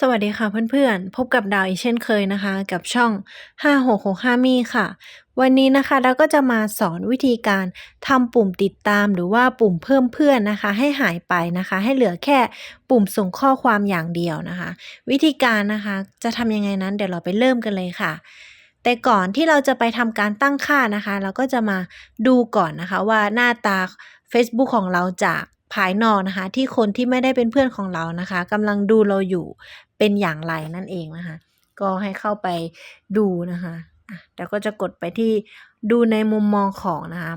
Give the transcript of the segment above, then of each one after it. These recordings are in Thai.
สวัสดีค่ะเพื่อนๆ พบกับดาวอีกเช่นเคยนะคะ กับช่อง 5665 มีค่ะ วันนี้นะคะเราก็จะมาสอนวิธีการทำปุ่มติดตามหรือว่าปุ่มเพิ่มเพื่อนนะคะ ให้หายไปนะคะ ให้เหลือแค่ปุ่มส่งข้อความอย่างเดียวนะคะ วิธีการนะคะจะทำยังไงนั้นเดี๋ยวเราไปเริ่มกันเลยค่ะ แต่ก่อนที่เราจะไปทำการตั้งค่านะคะ เราก็จะมาดูก่อนนะคะว่าหน้าตา Facebook ของเราจาก ภายนอกนะคะ ที่คนที่ไม่ได้เป็นเพื่อนของเรานะคะกำลังดูเราอยู่เป็นอย่างไรนั่นเองนะคะ ก็ให้เข้าไปดูนะคะอะเดี๋ยวก็จะกดไปที่ดูในมุมมองของนะคะ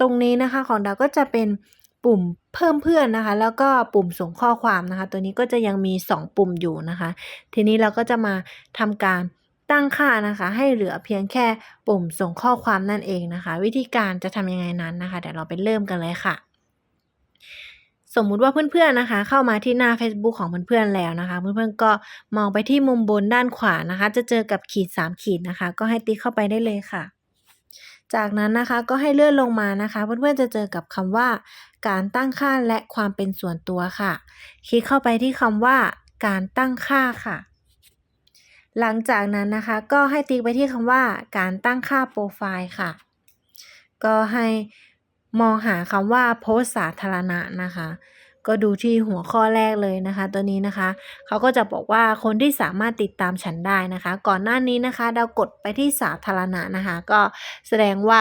ตรงนี้นะคะของดาวก็จะเป็นปุ่มเพิ่มเพื่อนนะคะ แล้วก็ปุ่มส่งข้อความนะคะ ตัวนี้ก็จะยังมี 2 ปุ่มอยู่นะคะ ทีนี้เราก็จะมาทำการตั้งค่านะคะ ให้เหลือเพียงแค่ปุ่มส่งข้อความนั่นเองนะคะ วิธีการจะทำยังไงนั้นนะคะเดี๋ยวเราไปเริ่มกันเลยค่ะ สมมุติว่าเพื่อนๆนะคะ เข้ามาที่หน้า Facebook ของเพื่อนๆแล้วนะคะ เพื่อนๆก็มองไปที่มุมบนด้านขวานะคะ จะเจอกับขีด 3 ขีดนะคะ ก็ให้ติ๊กเข้าไปได้เลยค่ะ จากนั้นนะคะก็ให้เลื่อนลงมานะคะ เพื่อนๆจะเจอกับคำว่า การตั้งค่าและความเป็นส่วนตัวค่ะ คลิกเข้าไปที่คำว่า การตั้งค่าค่ะ หลังจากนั้นนะคะก็ให้ติ๊กไปที่คำว่า การตั้งค่าโปรไฟล์ค่ะ ก็ให้ มองหาคำว่าโพสสาธารณะนะคะ ก็ดูที่หัวข้อแรกเลยนะคะ ตัวนี้นะคะเขาก็จะบอกว่าคนที่สามารถติดตามฉันได้นะคะ ก่อนหน้านี้นะคะเรากดไปที่สาธารณะนะคะ ก็แสดงว่า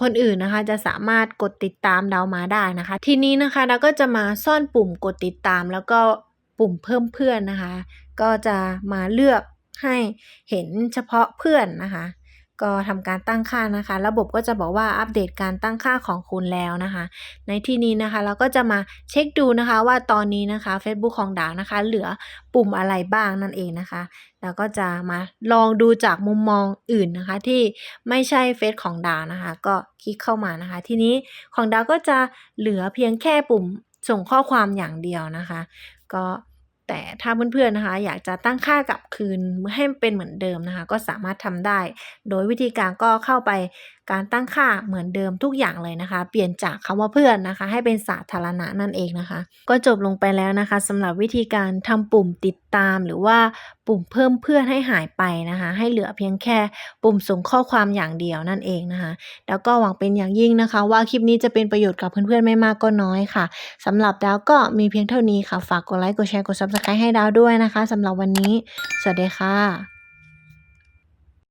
คนอื่นนะคะจะสามารถกดติดตามเรามาได้นะคะ ทีนี้นะคะเราก็จะมาซ่อนปุ่มกดติดตามแล้วก็ปุ่มเพิ่มเพื่อนนะคะ ก็จะมาเลือกให้เห็นเฉพาะเพื่อนนะคะ ก็ทำการตั้งค่านะคะ ระบบก็จะบอกว่าอัปเดตการตั้งค่าของคุณแล้วนะคะ ในที่นี้นะคะเราก็จะมาเช็คดูนะคะว่าตอนนี้นะคะ Facebook ของดาวนะคะ เหลือปุ่มอะไรบ้างนั่นเองนะคะแล้วก็จะมาลองดูจากมุมมองอื่นนะคะ ที่ไม่ใช่เฟซของดาวนะคะ ก็คลิกเข้ามานะคะ ทีนี้ของดาวก็จะเหลือเพียงแค่ปุ่มส่งข้อความอย่างเดียวนะคะ ก็ แต่ถ้าเพื่อนๆนะคะ อยากจะตั้งค่ากลับคืนให้เป็นเหมือนเดิมนะคะ ก็สามารถทำได้ โดยวิธีการก็เข้าไปการตั้งค่าเหมือนเดิมทุกอย่างเลยนะคะ เปลี่ยนจากคำว่าเพื่อนนะคะ ให้เป็นสาธารณะนั่นเองนะคะ ก็จบลงไปแล้วนะคะสำหรับวิธีการทำปุ่มติดตาม หรือว่าปุ่มเพิ่มเพื่อนให้หายไปนะคะ ให้เหลือเพียงแค่ปุ่มส่งข้อความอย่างเดียวนั่นเองนะคะ แล้วก็หวังเป็นอย่างยิ่งนะคะ ว่าคลิปนี้จะเป็นประโยชน์กับเพื่อนๆไม่มากก็น้อยค่ะสำหรับดาวก็มีเพียงเท่านี้ค่ะ ฝากกดไลค์กดแชร์กดซับสไครต์ให้ดาวด้วยนะคะสำหรับวันนี้ สวัสดีค่ะ